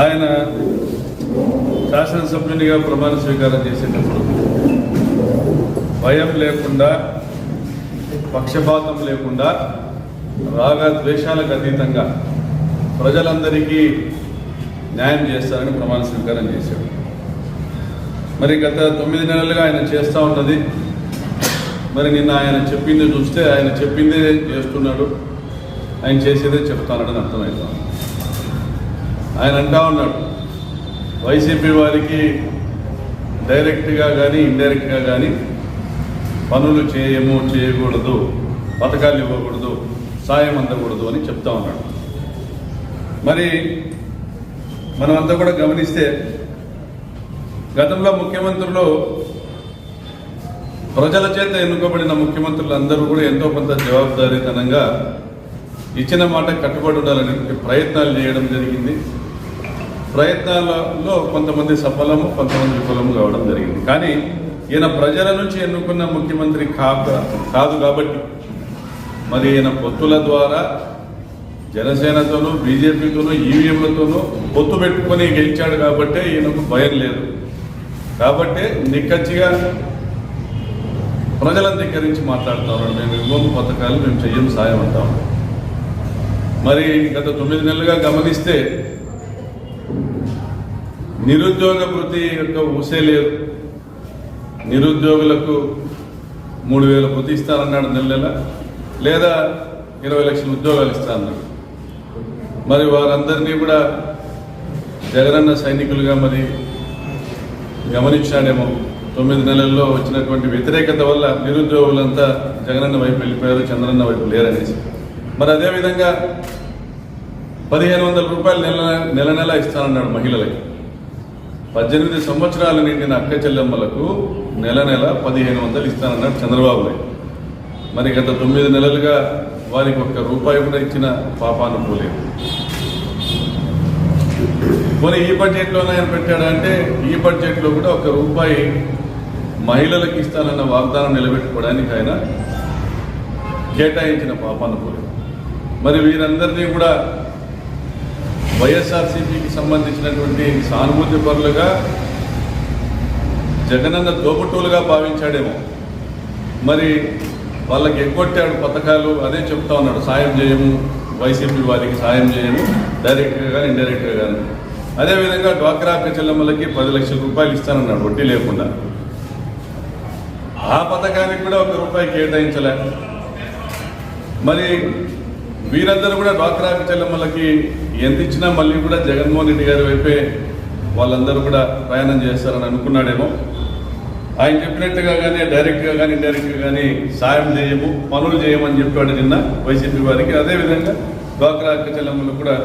ఆయన శాసనసభ్యునిగా ప్రమాణ స్వీకారం చేసేటప్పుడు భయం లేకుండా పక్షపాతం లేకుండా రాగ ద్వేషాలకు అతీతంగా ప్రజలందరికీ న్యాయం చేస్తారని ప్రమాణ స్వీకారం చేశాడు. మరి గత తొమ్మిది నెలలుగా ఆయన చేస్తూ ఉన్నది. మరి నిన్న ఆయన చెప్పింది చూస్తే ఆయన చెప్పిందే చేస్తున్నాడు. ఆయన చేసేదే చెప్తానని అర్థమవుతాం ఆయన అంటా ఉన్నాడు. వైసీపీ వారికి డైరెక్ట్గా కానీ ఇండైరెక్ట్గా కానీ పనులు చేయము చేయకూడదు పథకాలు ఇవ్వకూడదు సాయం అందకూడదు అని చెప్తా ఉన్నాడు. మరి మనమంతా కూడా గమనిస్తే గతంలో ముఖ్యమంత్రులు ప్రజల చేత ఎన్నుకోబడిన ముఖ్యమంత్రులు అందరూ కూడా ఎంతో కొంత జవాబుదారీతనంగా ఇచ్చిన మాట కట్టుబడి ఉండాలని ప్రయత్నాలు చేయడం జరిగింది. ప్రయత్నాలలో కొంతమంది సఫలము కొంతమంది విఫలము కావడం జరిగింది. కానీ ఈయన ప్రజల నుంచి ఎన్నుకున్న ముఖ్యమంత్రి కాక కాదు కాబట్టి. మరి ఈయన పొత్తుల ద్వారా జనసేనతోనూ బీజేపీతోనూ ఈవీఎంలతోనూ పొత్తు పెట్టుకొని గెలిచాడు కాబట్టే ఈయనకు భయం లేదు. కాబట్టి నిక్కచ్చిగా ప్రజలను ధిక్కరించి మాట్లాడుతా ఉన్నాడు. మేము ఇవ్వము పథకాలు మేము చెయ్యం సాయం అంటాం మరి గత తొమ్మిది నెలలుగా గమనిస్తే నిరుద్యోగ వృత్తి యొక్క ఊసే లేదు. నిరుద్యోగులకు మూడు వేల వృత్తి ఇస్తానన్నాడు నెల నెల లేదా ఇరవై లక్షల ఉద్యోగాలు ఇస్తానన్నాడు మరి వారందరినీ కూడా జగనన్న సైనికులుగా మరి గమనించాడేమో. తొమ్మిది నెలల్లో వచ్చినటువంటి వ్యతిరేకత వల్ల నిరుద్యోగులంతా జగనన్న వైపు వెళ్ళిపోయారు చంద్రన్న వైపు లేరనేసి. మరి అదేవిధంగా పదిహేను వందల రూపాయలు నెల నెల నెల ఇస్తానన్నాడు మహిళలకి. పద్దెనిమిది సంవత్సరాలు నిండిన అక్క చెల్లెమ్మలకు నెల నెల పదిహేను వందలు ఇస్తానన్నాడు చంద్రబాబు నాయుడు. మరి గత తొమ్మిది నెలలుగా వారికి ఒక్క రూపాయి కూడా ఇచ్చిన పాపాను పోలేదు మరి ఈ బడ్జెట్లోనే ఆయన పెట్టాడంటే ఈ బడ్జెట్లో కూడా ఒక రూపాయి మహిళలకు ఇస్తానన్న వాగ్దానం నిలబెట్టుకోవడానికి ఆయన కేటాయించిన పాపాను పోలేదు మరి వీరందరినీ కూడా వైఎస్ఆర్సీపీకి సంబంధించినటువంటి సానుభూతి పరులుగా జగనన్న దోపుటూలుగా భావించాడేమో. మరి వాళ్ళకి ఎగ్గొట్టాడు పథకాలు అదే చెప్తా ఉన్నాడు సాయం చేయము వైసీపీ వారికి సాయం చేయము డైరెక్ట్గా కానీ ఇండైరెక్ట్గా కానీ అదేవిధంగా డ్వాక్రా అక్క చెల్లెమ్మలకి పది లక్షల రూపాయలు ఇస్తానన్నాడు వడ్డీ లేకుండా. ఆ పథకానికి కూడా ఒక రూపాయి కేటాయించలే. మరి వీరందరూ కూడా డ్వాక్రా చెల్లమ్మలకి ఎంత ఇచ్చినా మళ్ళీ కూడా జగన్మోహన్ రెడ్డి గారి వైపే వాళ్ళందరూ కూడా ప్రయాణం చేస్తారని అనుకున్నాడేమో. ఆయన చెప్పినట్టుగా కానీ డైరెక్ట్గా కానీ ఇండైరెక్ట్గా కానీ సాయం చేయము పనులు చేయమని చెప్పాడు నిన్న వైసీపీ వారికి. అదేవిధంగా డ్వాక్రా అక్క కూడా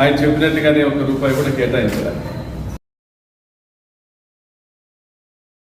ఆయన చెప్పినట్టుగానే ఒక రూపాయి కూడా కేటాయించారు.